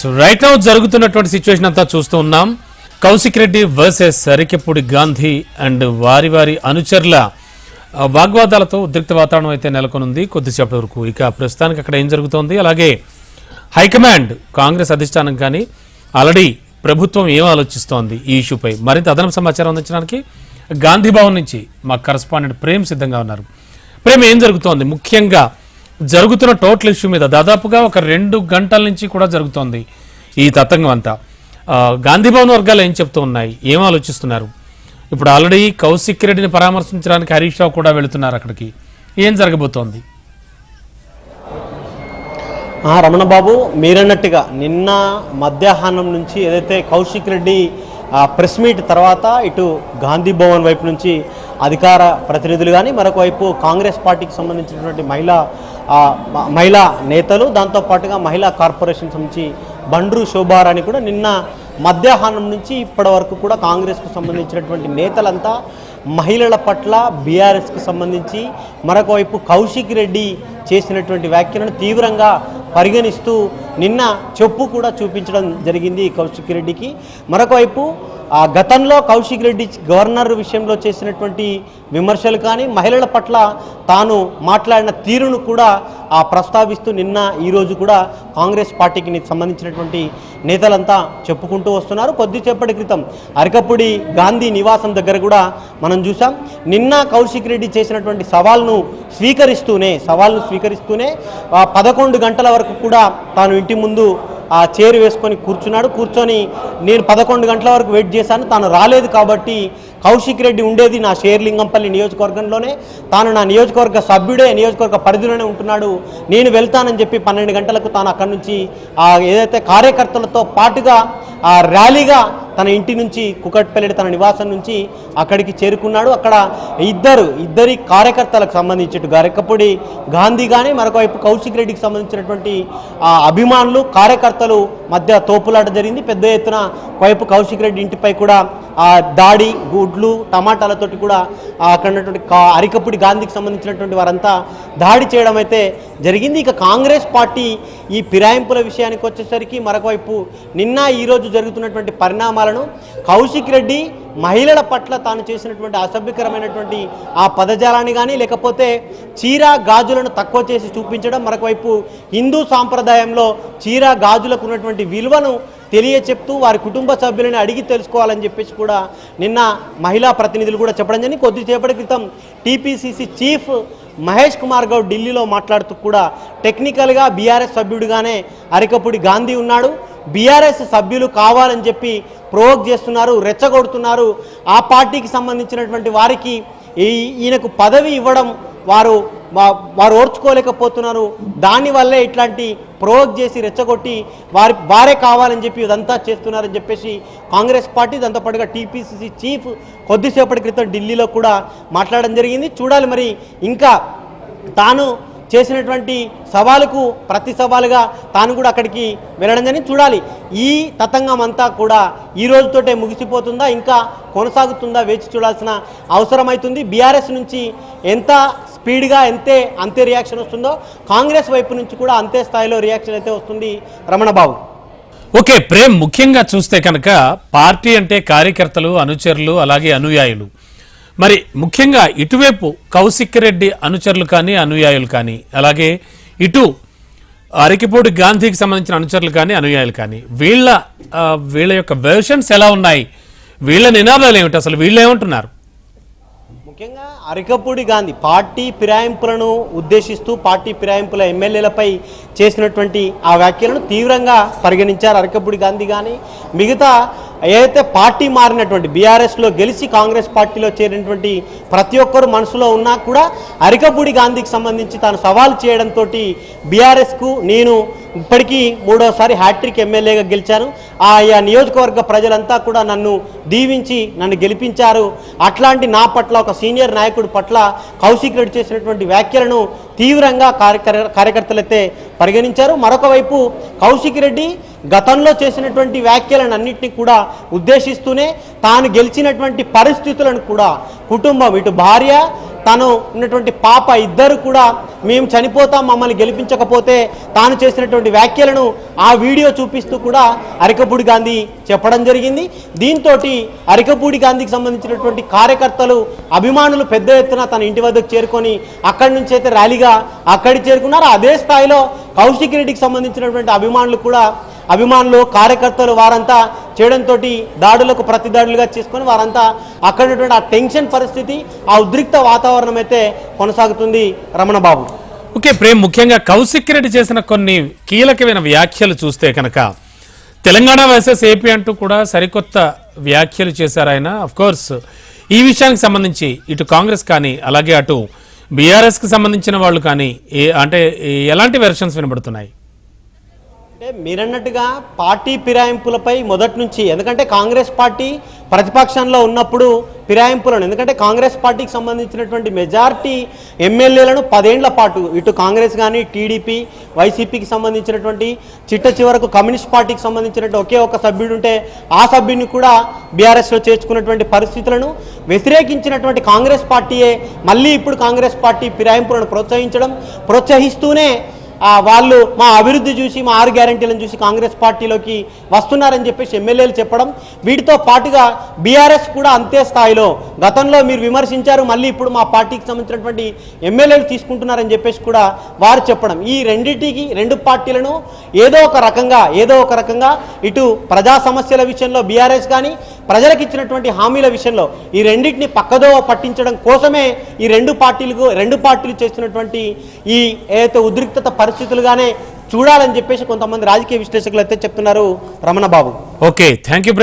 So right now జరుగుతున్నటువంటి situation అంతా చూస్తూ ఉన్నాం. కౌశిక్ రెడ్డి వర్సెస్ సరికెప్పుడు గాంధీ అండ్ వారి వారి అనుచరుల వాగ్వాదాలతో ఉద్రిక్త వాతావరణం అయితే నెలకొనుంది. కొద్దిసేపటి వరకు ఇక ప్రస్తుతానికి అక్కడ ఏం జరుగుతోంది? అలాగే హైకమాండ్ కాంగ్రెస్ అధిష్టానం కానీ ఆల్రెడీ ప్రభుత్వం ఏం ఆలోచిస్తోంది ఈ ఇష్యూపై మరింత అదనపు సమాచారం అందించడానికి గాంధీ భవన్ నుంచి మా కరస్పాండెంట్ ప్రేమ్ సిద్ధంగా ఉన్నారు. ప్రేమ్ ఏం జరుగుతోంది? ముఖ్యంగా జరుగుతున్న టోటల్ ఇష్యూ మీద దాదాపుగా ఒక రెండు గంటల నుంచి కూడా జరుగుతోంది ఈ తతంగం అంతా. గాంధీ భవన్ వర్గాలు ఏం చెప్తూ ఉన్నాయి? ఏం ఆలోచిస్తున్నారు? ఇప్పుడు ఆల్రెడీ కౌశిక్ రెడ్డిని పరామర్శించడానికి హరీష్ రావు కూడా వెళుతున్నారు అక్కడికి. ఏం జరగబోతోంది? రమణ బాబు మీరన్నట్టుగా నిన్న మధ్యాహ్నం నుంచి ఏదైతే కౌశిక్ రెడ్డి ప్రెస్ మీట్ తర్వాత ఇటు గాంధీ భవన్ వైపు నుంచి అధికార ప్రతినిధులు కానీ మరొక వైపు కాంగ్రెస్ పార్టీకి సంబంధించినటువంటి మహిళా మహిళా నేతలు దాంతోపాటుగా మహిళా కార్పొరేషన్ నుంచి బండ్రు శోభారాణి కూడా నిన్న మధ్యాహ్నం నుంచి ఇప్పటి వరకు కూడా కాంగ్రెస్కు సంబంధించినటువంటి నేతలంతా మహిళల పట్ల బీఆర్ఎస్కి సంబంధించి మరొక వైపు కౌశిక్ రెడ్డి చేసినటువంటి వ్యాఖ్యలను తీవ్రంగా పరిగణిస్తూ నిన్న చెప్పు కూడా చూపించడం జరిగింది కౌశిక్ రెడ్డికి. మరొకవైపు ఆ గతంలో కౌశిక్ రెడ్డి గవర్నర్ విషయంలో చేసినటువంటి విమర్శలు కానీ మహిళల పట్ల తాను మాట్లాడిన తీరును కూడా ఆ ప్రస్తావిస్తూ నిన్న ఈరోజు కూడా కాంగ్రెస్ పార్టీకి సంబంధించినటువంటి నేతలంతా చెప్పుకుంటూ వస్తున్నారు. కొద్దిసేపటి క్రితం అరకపూడి గాంధీ నివాసం దగ్గర కూడా మనం చూసాం నిన్న కౌశిక్ రెడ్డి చేసినటువంటి సవాల్ను స్వీకరిస్తూనే సవాల్ను స్వీకరిస్తూనే పదకొండు గంటల వరకు కూడా తాను ఇంటి ముందు ఆ చైర్ వేసుకొని కూర్చున్నాడు. కూర్చొని నేను పదకొండు గంటల వరకు వెయిట్ చేశాను. తాను రాలేదు కాబట్టి కౌశిక్ రెడ్డి ఉండేది నా షేర్లింగంపల్లి నియోజకవర్గంలోనే. తాను నా నియోజకవర్గ సభ్యుడే నియోజకవర్గ పరిధిలోనే ఉంటున్నాడు. నేను వెళ్తానని చెప్పి పన్నెండు గంటలకు తాను అక్కడి నుంచి ఏదైతే కార్యకర్తలతో పాటుగా ఆ ర్యాలీగా తన ఇంటి నుంచి కుకట్పల్లెడి తన నివాసం నుంచి అక్కడికి చేరుకున్నాడు. అక్కడ ఇద్దరు ఇద్దరి కార్యకర్తలకు సంబంధించి ఇటు గరకపూడి గాంధీ కానీ మరొక వైపు కౌశిక్ రెడ్డికి సంబంధించినటువంటి అభిమానులు కార్యకర్తలు మధ్య తోపులాట జరిగింది. పెద్ద ఎత్తున వైపు కౌశిక్ రెడ్డి ఇంటిపై కూడా దాడి గుడ్లు టమాటాలతోటి కూడా అక్కడ ఉన్నటువంటి కా- గాంధీకి సంబంధించినటువంటి వారంతా దాడి చేయడం అయితే జరిగింది. ఇక కాంగ్రెస్ పార్టీ ఈ ఫిరాయింపుల విషయానికి వచ్చేసరికి మరొక వైపు నిన్న ఈరోజు జరుగుతున్నటువంటి పరిణామాలను కౌశిక్ రెడ్డి మహిళల పట్ల తాను చేసినటువంటి అసభ్యకరమైనటువంటి ఆ పదజాలాన్ని కానీ లేకపోతే చీర గాజులను తక్కువ చేసి చూపించడం మరొకవైపు హిందూ సాంప్రదాయంలో చీర గాజులకు ఉన్నటువంటి విలువను తెలియచెప్తూ వారి కుటుంబ సభ్యులని అడిగి తెలుసుకోవాలని చెప్పేసి కూడా నిన్న మహిళా ప్రతినిధులు కూడా చెప్పడం జరిగింది. కొద్దిసేపటి క్రితం టీపీసీసీ చీఫ్ మహేష్ కుమార్ గౌడ్ ఢిల్లీలో మాట్లాడుతూ కూడా టెక్నికల్గా బీఆర్ఎస్ సభ్యుడిగానే అరికపుడి గాంధీ ఉన్నాడు. బీఆర్ఎస్ సభ్యులు కావాలని చెప్పి ప్రోవోక్ చేస్తున్నారు రెచ్చగొడుతున్నారు. ఆ పార్టీకి సంబంధించినటువంటి వారికి ఈ ఈయనకు పదవి ఇవ్వడం వారు మా వారు ఓర్చుకోలేకపోతున్నారు. దానివల్లే ఇట్లాంటి ప్రోవోక్ చేసి రెచ్చగొట్టి వారి వారే కావాలని చెప్పి ఇదంతా చేస్తున్నారని చెప్పేసి కాంగ్రెస్ పార్టీ దాంతో పాటుగా టీపీసీసీ చీఫ్ కొద్దిసేపటి క్రితం ఢిల్లీలో కూడా మాట్లాడడం జరిగింది. చూడాలి మరి ఇంకా తాను చేసినటువంటి సవాలుకు ప్రతి సవాలుగా తాను కూడా అక్కడికి వెళ్ళడం జరిగింది. చూడాలి ఈ తతంగం అంతా కూడా ఈ రోజుతోటే ముగిసిపోతుందా ఇంకా కొనసాగుతుందా వేచి చూడాల్సిన అవసరం అవుతుంది బీఆర్ఎస్ నుంచి ఎంత స్పీడ్గా ఎంతే అంతే రియాక్షన్ వస్తుందో కాంగ్రెస్ వైపు నుంచి కూడా అంతే స్థాయిలో రియాక్షన్ అయితే వస్తుంది రమణబాబు. ఓకే ప్రేమ్ ముఖ్యంగా చూస్తే కనుక పార్టీ అంటే కార్యకర్తలు అనుచరులు అలాగే అనుయాయులు. మరి ముఖ్యంగా ఇటువైపు కౌశిక్ రెడ్డి అనుచరులు కానీ అనుయాయులు కానీ అలాగే ఇటు అరకిపూడి గాంధీకి సంబంధించిన అనుచరులు కానీ అనుయాయులు కానీ వీళ్ళ వీళ్ళ యొక్క వెర్షన్స్ ఎలా ఉన్నాయి? వీళ్ళ నినాదాలు ఏమిటి? అసలు వీళ్ళు ఏమంటున్నారు? ముఖ్యంగా అరికపూడి గాంధీ పార్టీ ఫిరాయింపులను ఉద్దేశిస్తూ పార్టీ ఫిరాయింపుల ఎమ్మెల్యేలపై చేసినటువంటి ఆ వ్యాఖ్యలను తీవ్రంగా పరిగణించారు అరికపూడి గాంధీ కానీ మిగతా ఏదైతే పార్టీ మారినటువంటి బీఆర్ఎస్లో గెలిచి కాంగ్రెస్ పార్టీలో చేరినటువంటి ప్రతి ఒక్కరు మనసులో ఉన్నా కూడా అరికపూడి గాంధీకి సంబంధించి తాను సవాల్ చేయడంతో బీఆర్ఎస్కు నేను ఇప్పటికీ మూడోసారి హ్యాట్రిక్ ఎమ్మెల్యేగా గెలిచాను. ఆయా నియోజకవర్గ ప్రజలంతా కూడా నన్ను దీవించి నన్ను గెలిపించారు. అట్లాంటి నా పట్ల ఒక సీనియర్ నాయకుడి పట్ల కౌశిక్ రెడ్డి చేసినటువంటి వ్యాఖ్యలను తీవ్రంగా కార్యకర్ కార్యకర్తలైతే పరిగణించారు. మరొక వైపు కౌశిక్ రెడ్డి గతంలో చేసినటువంటి వ్యాఖ్యలను అన్నింటినీ కూడా ఉద్దేశిస్తూనే తాను గెలిచినటువంటి పరిస్థితులను కూడా కుటుంబం ఇటు భార్య తను ఉన్నటువంటి పాప ఇద్దరు కూడా మేము చనిపోతాం మమ్మల్ని గెలిపించకపోతే తాను చేసినటువంటి వ్యాఖ్యలను ఆ వీడియో చూపిస్తూ కూడా అరికపూడి గాంధీ చెప్పడం జరిగింది. దీంతో అరికపూడి గాంధీకి సంబంధించినటువంటి కార్యకర్తలు అభిమానులు పెద్ద ఎత్తున తన ఇంటి వద్దకు చేరుకొని అక్కడి నుంచి అయితే ర్యాలీగా అక్కడికి చేరుకున్నారు. అదే స్థాయిలో కౌశిక్ రెడ్డికి సంబంధించినటువంటి అభిమానులు కూడా అభిమానులు కార్యకర్తలు వారంతా చేయడంతో దాడులకు ప్రతి దాడులుగా చేసుకొని వారంతా అక్కడ ఆ టెన్షన్ పరిస్థితి ఆ ఉద్రిక్త వాతావరణం అయితే కొనసాగుతుంది రమణ బాబు. ఓకే ప్రేమ్ ముఖ్యంగా కౌశిక్ రెడ్డి చేసిన కొన్ని కీలకమైన వ్యాఖ్యలు చూస్తే కనుక తెలంగాణ వర్సెస్ ఏపీ అంటూ కూడా సరికొత్త వ్యాఖ్యలు చేశారు ఆయన. అఫ్ కోర్స్ ఈ విషయానికి సంబంధించి ఇటు కాంగ్రెస్ కానీ అలాగే అటు బీఆర్ఎస్కి సంబంధించిన వాళ్ళు కానీ ఏ అంటే ఎలాంటి వెర్షన్స్ వినబడుతున్నాయి? అంటే మీరన్నట్టుగా పార్టీ ఫిరాయింపులపై మొదటి నుంచి ఎందుకంటే కాంగ్రెస్ పార్టీ ప్రతిపక్షంలో ఉన్నప్పుడు ఫిరాయింపులను ఎందుకంటే కాంగ్రెస్ పార్టీకి సంబంధించినటువంటి మెజారిటీ ఎమ్మెల్యేలను పదేండ్ల పాటు ఇటు కాంగ్రెస్ కానీ టీడీపీ వైసీపీకి సంబంధించినటువంటి చిట్ట చివరకు కమ్యూనిస్ట్ పార్టీకి సంబంధించినటువంటి ఒకే ఒక సభ్యుడు ఉంటే ఆ సభ్యుని కూడా బీఆర్ఎస్లో చేర్చుకున్నటువంటి పరిస్థితులను వ్యతిరేకించినటువంటి కాంగ్రెస్ పార్టీయే మళ్ళీ ఇప్పుడు కాంగ్రెస్ పార్టీ ఫిరాయింపులను ప్రోత్సహించడం ప్రోత్సహిస్తూనే వాళ్ళు మా అభివృద్ధి చూసి మా ఆరు గ్యారంటీలను చూసి కాంగ్రెస్ పార్టీలోకి వస్తున్నారని చెప్పేసి ఎమ్మెల్యేలు చెప్పడం వీటితో పాటుగా బీఆర్ఎస్ కూడా అంతే స్థాయిలో. గతంలో మీరు విమర్శించారు మళ్ళీ ఇప్పుడు మా పార్టీకి సంబంధించినటువంటి ఎమ్మెల్యేలు తీసుకుంటున్నారని చెప్పేసి కూడా వారు చెప్పడం. ఈ రెండింటికి రెండు పార్టీలను ఏదో ఒక రకంగా ఏదో ఒక రకంగా ఇటు ప్రజా సమస్యల విషయంలో బీఆర్ఎస్ కానీ ప్రజలకు ఇచ్చినటువంటి హామీల విషయంలో ఈ రెండింటిని పక్కదో పట్టించడం కోసమే ఈ రెండు పార్టీలకు రెండు పార్టీలు చేస్తున్నటువంటి ఈ ఏదైతే ఉద్రిక్తత పరిస్థితులుగానే చూడాలని చెప్పేసి కొంతమంది రాజకీయ విశ్లేషకులు అయితే చెప్తున్నారు Ramana Babu okay thank you